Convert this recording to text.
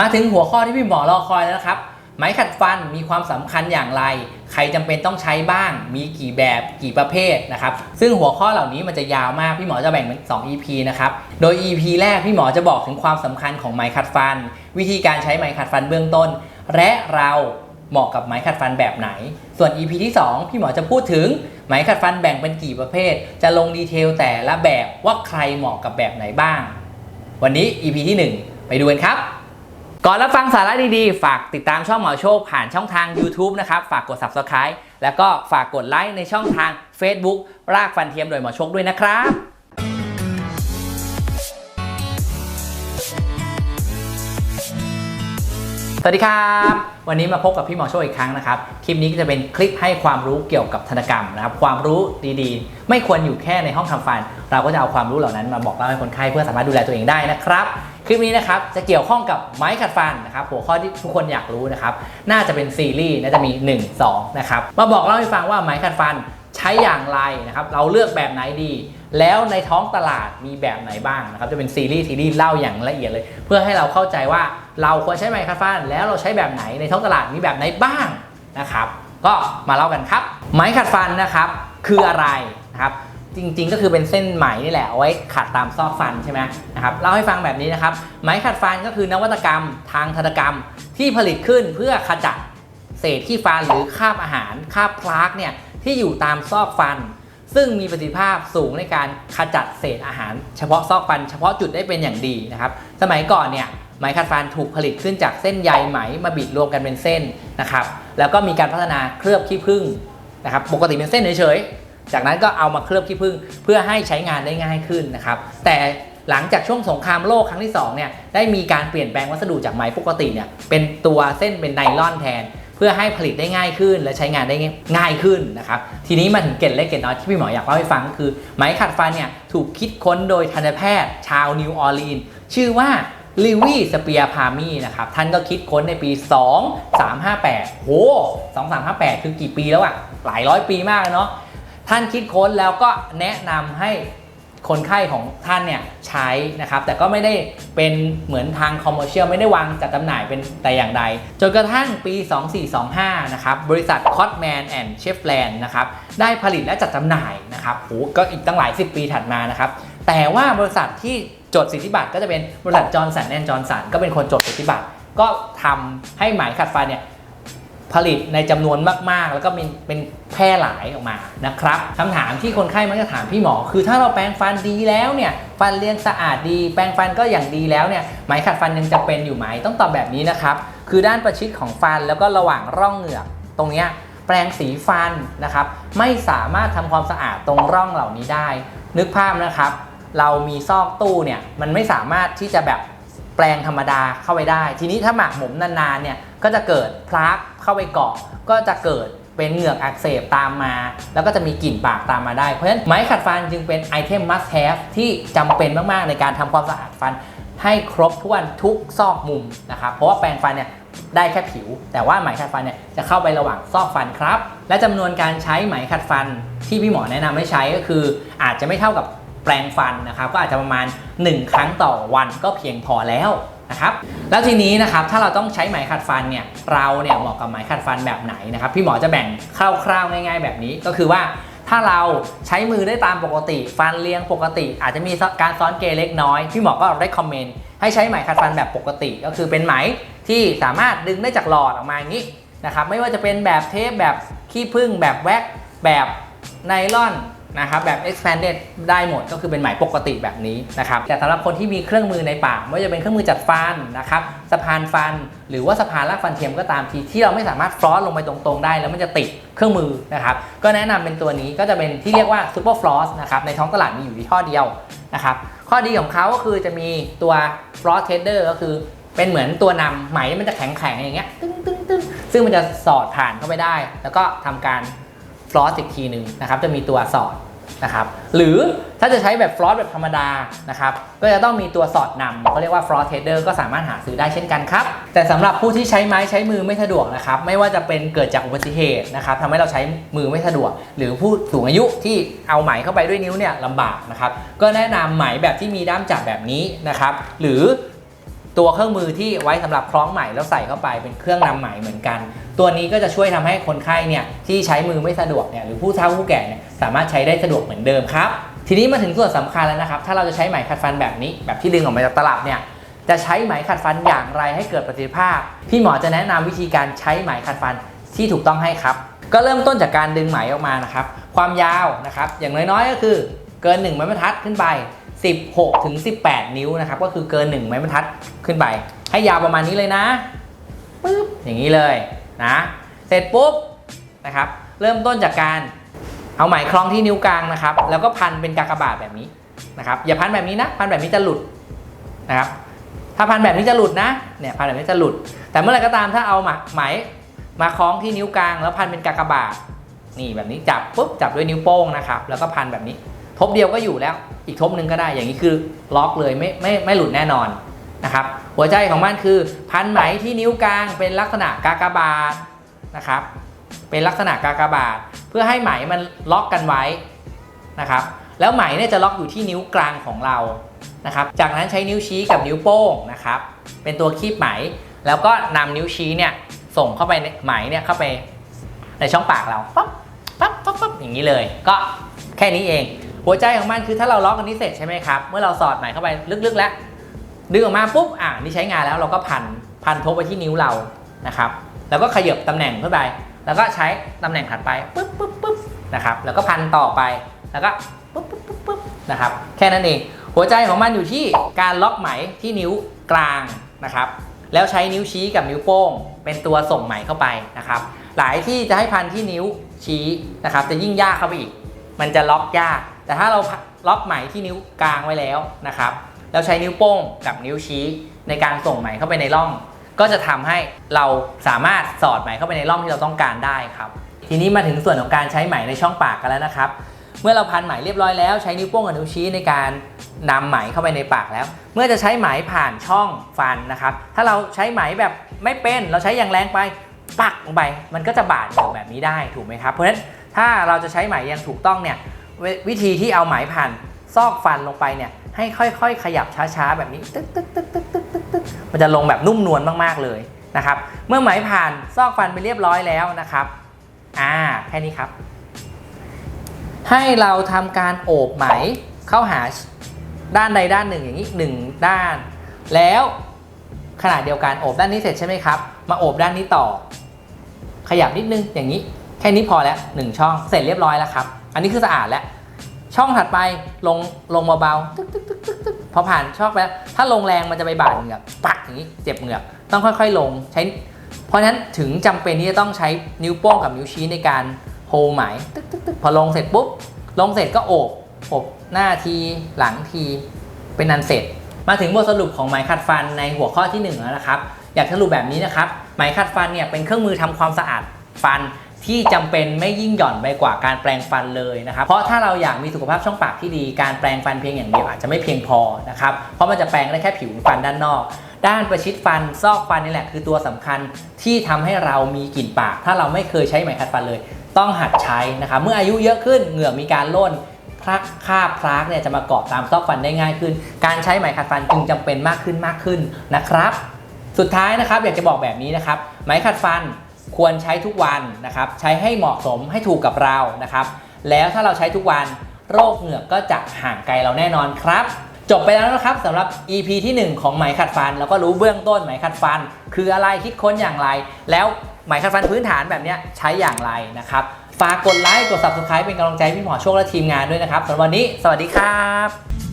มาถึงหัวข้อที่พี่หมอรอคอยแล้วนะครับ ไม้ขัดฟันมีความสำคัญอย่างไร ใครจำเป็นต้องใช้บ้าง มีกี่แบบกี่ประเภทนะครับ ซึ่งหัวข้อเหล่านี้มันจะยาวมากพี่หมอจะแบ่งเป็น 2 EP นะครับ โดย EP แรกพี่หมอจะบอกถึงความสำคัญของไม้ขัดฟัน วิธีการใช้ไม้ขัดฟันเบื้องต้น และเราเหมาะกับไม้ขัดฟันแบบไหน ส่วน EP ที่ 2 พี่หมอจะพูดถึงไม้ขัดฟันแบ่งเป็นกี่ประเภท จะลงดีเทลแต่ละแบบว่าใครเหมาะกับแบบไหนบ้าง วันนี้ EP ที่ 1 ไปดูกันครับ ก่อนรับฟังสาระดีๆ ฝากติดตามช่องหมอโชคผ่านช่องทาง YouTube นะครับ ฝากกด Subscribe แล้วก็ฝากกดไลค์ในช่องทาง Facebook รากฟันเทียมโดยหมอโชคด้วยนะครับสวัสดีครับ วันนี้มาพบกับพี่หมอโชคอีกครั้งนะครับ คลิปนี้ก็จะเป็นคลิปให้ความรู้เกี่ยวกับธนกรรมนะครับ ความรู้ดีๆ ไม่ควรอยู่แค่ในห้องทำฟัน เราก็จะเอาความรู้เหล่านั้นมาบอกเล่าให้คนไข้เพื่อสามารถดูแลตัวเองได้นะครับ คลิปนี้นะครับจะเกี่ยวข้องกับไม้ขัดฟันนะครับหัวข้อที่ทุกคนอยากรู้นะครับน่าจะเป็นซีรีส์น่าจะมี 1 2นะครับมาบอกเล่าให้ฟังว่าไม้ขัดฟันใช้อย่างไรนะครับเราเลือกแบบไหนดี แล้วในท้องตลาดมีแบบไหนบ้างนะครับจะเป็นซีรีส์ซีรีส์เล่าอย่างละเอียดเลย เพื่อให้เราเข้าใจว่าเราควรใช้ไม้ขัดฟัน แล้วเราใช้แบบไหนในท้องตลาดมีแบบไหนบ้างนะครับก็มาเล่ากันครับ ไม้ขัดฟันนะครับคืออะไรนะครับ จริงๆ ก็คือเป็นเส้นไหมนี่แหละเอาไว้ขัดตามซอกฟันใช่ไหมนะครับเล่าให้ฟังแบบนี้นะครับไหมขัดฟันก็คือนวัตกรรมทางทันตกรรมที่ผลิตขึ้นเพื่อขจัดเศษขี้ฟันหรือคราบอาหารคราบพลากเนี่ยที่อยู่ตามซอกฟัน ซึ่งมีประสิทธิภาพสูงในการขจัดเศษอาหาร เฉพาะซอกฟัน เฉพาะจุดได้เป็นอย่างดีนะครับสมัยก่อนเนี่ยไหมขัดฟันถูกผลิตขึ้นจากเส้นใยไหมมาบิดรวมกันเป็นเส้นนะครับแล้วก็มีการพัฒนาเคลือบขี้ผึ้งนะครับปกติเป็นเส้นเฉยๆ จากนั้นก็เอามาเคลือบขี้ผึ้งเพื่อให้ใช้งานได้ง่ายขึ้นนะครับ แต่หลังจากช่วงสงครามโลกครั้งที่2เนี่ยได้มีการเปลี่ยนแปลงวัสดุจากไหมปกติเนี่ยเป็นตัวเส้นเป็นไนลอนแทน เพื่อให้ผลิตได้ง่ายขึ้น และใช้งานได้ง่ายขึ้นนะครับทีนี้มาถึงเกร็ดเล็กเกร็ดน้อยที่พี่หมออยากเล่าให้ฟังก็คือไหมขัดฟันเนี่ยถูกคิดค้นโดยทันตแพทย์ ชาวนิวออร์ลีนชื่อว่าลิวี่สเปียพามีนะครับท่านก็คิดค้นในปี 2358โห2358 คือกี่ปีแล้วอะหลายร้อยปีมากเลยเนาะ ท่านคิดค้นแล้วก็แนะนำให้คนไข้ของท่านเนี่ยใช้นะครับ แต่ก็ไม่ได้เป็นเหมือนทางคอมเมอร์เชียลไม่ได้วางจัดจำหน่ายเป็นแต่อย่างใด จนกระทั่งปี 2425 นะครับ บริษัท Cotman and c h e f l a n d นะครับ ได้ผลิตและจัดจำหน่ายนะครับโหก็อีกตั้งหลาย 10 ปีถัดมานะครับ แต่ว่าบริษัทที่จดสิทธิบัตรก็จะเป็นบริษัทจอร์นสันแอนจอร์นสันก็เป็นคนจดสิทธิบัตรก็ทำให้หมายขัดฟันเนี่ย ผลิตในจำนวนมากๆ แล้วก็เป็นเป็นแพร่หลายออกมานะครับคำถามที่คนไข้มักจะถามพี่หมอ คือถ้าเราแปรงฟันดีแล้วเนี่ยฟันเรียงสะอาดดี แปรงฟันก็อย่างดีแล้วเนี่ยไหมขัดฟันยังจะเป็นอยู่ไหมต้องตอบแบบนี้นะครับ คือด้านประชิดของฟันแล้วก็ระหว่างร่องเหงือกตรงเนี้ยแปรงสีฟันนะครับ ไม่สามารถทำความสะอาดตรงร่องเหล่านี้ได้ นึกภาพนะครับ เรามีซอกตู้เนี่ยมันไม่สามารถที่จะแบบแปลงธรรมดาเข้าไปได้ ทีนี้ถ้าหมักหมมนานๆเนี่ยก็จะเกิดพลาก เข้าไปเกาะก็จะเกิดเป็นเหงือกอักเสบตามมา แล้วก็จะมีกลิ่นปากตามมาได้ เพราะฉะนั้นไม้ขัดฟันจึงเป็นไอเทม must have ที่จำเป็นมากๆในการทำความสะอาดฟัน ให้ครบถ้วนทุกซอกมุมนะครับเพราะว่าแปรงฟันเนี่ยได้แค่ผิว แต่ว่าไหมขัดฟันเนี่ยจะเข้าไประหว่างซอกฟันครับ และจำนวนการใช้ไหมขัดฟันที่พี่หมอแนะนำให้ใช้ก็คือ อาจจะไม่เท่ากับแปรงฟันนะครับก็อาจจะประมาณ 1 ครั้งต่อวันก็เพียงพอแล้ว นะครับแล้วทีนี้นะครับถ้าเราต้องใช้ไหมขัดฟันเนี่ยเราเนี่ยเหมาะกับไหมขัดฟันแบบไหนนะครับพี่หมอจะแบ่งคร่าวๆง่าย ๆ แบบนี้ก็คือว่าถ้าเราใช้มือได้ตามปกติ ฟันเรียงปกติ อาจจะมีการซ้อนเกเล็กน้อย พี่หมอก็ได้คอมเมนต์ให้ใช้ไหมขัดฟันแบบปกติ ก็คือเป็นไหมที่สามารถดึงได้จากหลอดออกมาอย่างนี้นะครับไม่ว่าจะเป็นแบบเทปแบบขี้ผึ้งแบบแว็กแบบไนลอน นะครับแบบ expanded ได้หมดก็คือเป็นไหมปกติแบบนี้นะครับแต่สำหรับคนที่มีเครื่องมือในปากไม่ว่าจะเป็นเครื่องมือจัดฟันนะครับสะพานฟัน หรือว่าสะพานรากฟันเทียมก็ตามทีที่เราไม่สามารถฟลอสลงไปตรงๆได้ แล้วมันจะติดเครื่องมือนะครับก็แนะนำเป็นตัวนี้ก็จะเป็นที่เรียกว่า super floss นะครับในท้องตลาดมีอยู่ที่ข้อเดียวนะครับข้อดีของเขาก็คือจะมีตัว floss header ก็คือเป็นเหมือนตัวนำไหมมันจะแข็งๆอย่างเงี้ยตึ้งตึ้งตึ้งซึ่งมันจะสอดผ่านเข้าไปได้ แล้วก็ทำการ ฟลอสอีกทีหนึ่งนะครับจะมีตัวสอดนะครับหรือถ้าจะใช้แบบฟลอสแบบธรรมดานะครับก็จะต้องมีตัวสอดนำเขาเรียกว่าฟลอสเทเดอร์ก็สามารถหาซื้อได้เช่นกันครับ แต่สำหรับผู้ที่ใช้ไม้ใช้มือไม่สะดวกนะครับไม่ว่าจะเป็นเกิดจากอุบัติเหตุนะครับทำให้เราใช้มือไม่สะดวก หรือผู้สูงอายุที่เอาไหมเข้าไปด้วยนิ้วเนี่ยลำบากนะครับก็แนะนำไหมแบบที่มีด้ามจับแบบนี้นะครับหรือ ตัวเครื่องมือที่ไว้สำหรับคล้องไหมแล้วใส่เข้าไปเป็นเครื่องนำไหมเหมือนกัน ตัวนี้ก็จะช่วยทำให้คนไข้เนี่ยที่ใช้มือไม่สะดวกเนี่ยหรือผู้เฒ่าผู้แก่เนี่ยสามารถใช้ได้สะดวกเหมือนเดิมครับ ทีนี้มาถึงส่วนสำคัญแล้วนะครับ ถ้าเราจะใช้ไหมขัดฟันแบบนี้ แบบที่ดึงออกมาจากตลับเนี่ยจะใช้ไหมขัดฟันอย่างไรให้เกิดประสิทธิภาพ พี่หมอจะแนะนำวิธีการใช้ไหมขัดฟันที่ถูกต้องให้ครับ ก็เริ่มต้นจากการดึงไหมออกมานะครับ ความยาวนะครับ อย่างน้อยๆก็คือเกิน1ไม้บรรทัดขึ้นไป 16ถึง18 นิ้วนะครับ ก็คือเกิน 1 ไม้บรรทัดขึ้นไป ให้ยาวประมาณนี้เลยนะปึ๊บอย่างนี้เลยนะ เสร็จปุ๊บนะครับ เริ่มต้นจากการเอาไหมคล้องที่นิ้วกลางนะครับ แล้วก็พันเป็นกากบาทแบบนี้นะครับ อย่าพันแบบนี้นะ พันแบบนี้จะหลุดนะครับ ถ้าพันแบบนี้จะหลุดนะ เนี่ยพันแบบนี้จะหลุด แต่เมื่อไรก็ตามถ้าเอาไหมไหมมาคล้องที่นิ้วกลาง แล้วพันเป็นกากบาท นี่แบบนี้จับปุ๊บจับด้วยนิ้วโป้งนะครับ แล้วก็พันแบบนี้ ทบเดียวก็อยู่แล้ว อีกทบหนึ่งก็ได้อย่างนี้คือล็อกเลยไม่ไม่ไม่หลุดแน่นอนนะครับหัวใจของมันคือพันไหมที่นิ้วกลางเป็นลักษณะกากบาทนะครับเป็นลักษณะกากบาท เพื่อให้ไหมมันล็อกกันไว้นะครับแล้วไหมเนี่ยจะล็อกอยู่ที่นิ้วกลางของเรานะครับจากนั้นใช้นิ้วชี้กับนิ้วโป้งนะครับเป็นตัวคีบไหม แล้วก็นำนิ้วชี้เนี่ยส่งเข้าไปในไหมเนี่ยเข้าไปในช่องปากเราปั๊บปั๊บปั๊บปั๊บอย่างนี้เลย ก็แค่นี้เอง หัวใจของมันคือถ้าเราล็อกอันนี้เสร็จใช่ไหมครับ เมื่อเราสอดไหมเข้าไปลึกๆ แล้ว ดึงออกมาปุ๊บ อ่านี่ใช้งานแล้วเราก็พันพันทบไปที่นิ้วเรา นะครับ แล้วก็ขยับตำแหน่งขึ้นไป แล้วก็ใช้ตำแหน่งถัดไปปึ๊บปึ๊บปึ๊บนะครับ แล้วก็พันต่อไป แล้วก็ปึ๊บปึ๊บปึ๊บปึ๊บนะครับ แค่นั้นเอง หัวใจของมันอยู่ที่การล็อกไหมที่นิ้วกลางนะครับ แล้วใช้นิ้วชี้กับนิ้วโป้ง เป็นตัวส่งไหมเข้าไปนะครับ หลายที่จะให้พันที่นิ้วชี้นะครับ จะยิ่งยากเข้าไปอีก มันจะล็อกยาก แต่ถ้าเราล็อกไหมที่นิ้วกลางไว้แล้วนะครับแล้วใช้นิ้วโป้งกับนิ้วชี้ในการส่งไหมเข้าไปในร่อง ก็จะทำให้เราสามารถสอดไหมเข้าไปในร่องที่เราต้องการได้ครับ ทีนี้มาถึงส่วนของการใช้ไหมในช่องปากกันแล้วนะครับ เมื่อเราพันไหมเรียบร้อยแล้วใช้นิ้วโป้งกับนิ้วชี้ในการนำไหมเข้าไปในปากแล้ว เมื่อจะใช้ไหมผ่านช่องฟันนะครับ ถ้าเราใช้ไหมแบบไม่เป็นเราใช้อย่างแรงไปปักลงไป มันก็จะบาดอยู่แบบนี้ได้ถูกไหมครับ เพราะฉะนั้นถ้าเราจะใช้ไหมอย่างถูกต้องเนี่ย วิธีที่เอาไหมผ่านซอกฟันลงไปเนี่ยให้ค่อยๆ ขยับช้าๆ แบบนี้ตึ๊กตึ๊กตึ๊กตึ๊กตึ๊กตึ๊กตึ๊กมันจะลงแบบนุ่มนวลมากๆเลยนะครับ เมื่อไหมผ่านซอกฟันไปเรียบร้อยแล้วนะครับ อ่าแค่นี้ครับ ให้เราทำการโอบไหมเข้าหาด้านใดด้านหนึ่งอย่างนี้หนึ่งด้าน แล้วขณะเดียวกันโอบด้านนี้เสร็จใช่ไหมครับ มาโอบด้านนี้ต่อ ขยับนิดนึงอย่างนี้ แค่นี้พอแล้วหนึ่งช่องเสร็จเรียบร้อยแล้วครับ อันนี้คือสะอาดแล้ว ช่องถัดไปลงลงเบาๆตึ๊กตึ๊กตึ๊กตึ๊กตึ๊กพอผ่านช่องไปแล้วถ้าลงแรงมันจะไปบาดเหงือกปักอย่างนี้เจ็บเหงือกต้องค่อย ๆ ลงใช้ เพราะฉะนั้นถึงจำเป็นที่จะต้องใช้นิ้วโป้งกับนิ้วชี้ในการโฮไหมตึ๊กตึ๊กตึ๊กพอลงเสร็จปุ๊บลงเสร็จก็โอบโอบหน้าทีหลังทีเป็นนันเสร็จ มาถึงบทสรุปของไหมขัดฟันในหัวข้อที่หนึ่งแล้วนะครับอยากสรุปแบบนี้นะครับไหมขัดฟันเนี่ยเป็นเครื่องมือทำความสะอาดฟัน ที่จำเป็นไม่ยิ่งหย่อนไปกว่าการแปรงฟันเลยนะครับ เพราะถ้าเราอยากมีสุขภาพช่องปากที่ดี การแปรงฟันเพียงอย่างเดียวอาจจะไม่เพียงพอนะครับ เพราะมันจะแปรงได้แค่ผิวฟันด้านนอก ด้านประชิดฟันซอกฟันนี่แหละคือตัวสำคัญที่ทำให้เรามีกลิ่นปาก ถ้าเราไม่เคยใช้ไหมขัดฟันเลย ต้องหัดใช้นะครับ เมื่ออายุเยอะขึ้นเหงื่อมีการล่นพระคาบพลากเนี่ยจะมาเกาะตามซอกฟันได้ง่ายขึ้น การใช้ไหมขัดฟันจึงจำเป็นมากขึ้นมากขึ้นนะครับ สุดท้ายนะครับอยากจะบอกแบบนี้นะครับไหมขัดฟัน ควรใช้ทุกวันนะครับ ใช้ให้เหมาะสมให้ถูกกับเรานะครับ แล้วถ้าเราใช้ทุกวันโรคเหงือกก็จะห่างไกลเราแน่นอนครับ จบไปแล้วนะครับสำหรับ EP ที่ 1 ของไหมขัดฟัน แล้วก็รู้เบื้องต้นไหมขัดฟัน คืออะไรคิดค้นอย่างไร แล้วไหมขัดฟันพื้นฐานแบบนี้ใช้อย่างไรนะครับฝากกดไลค์กด subscribe เป็นกำลังใจพี่หมอโชคและทีมงานด้วยนะครับสำหรับวันนี้ สวัสดีครับ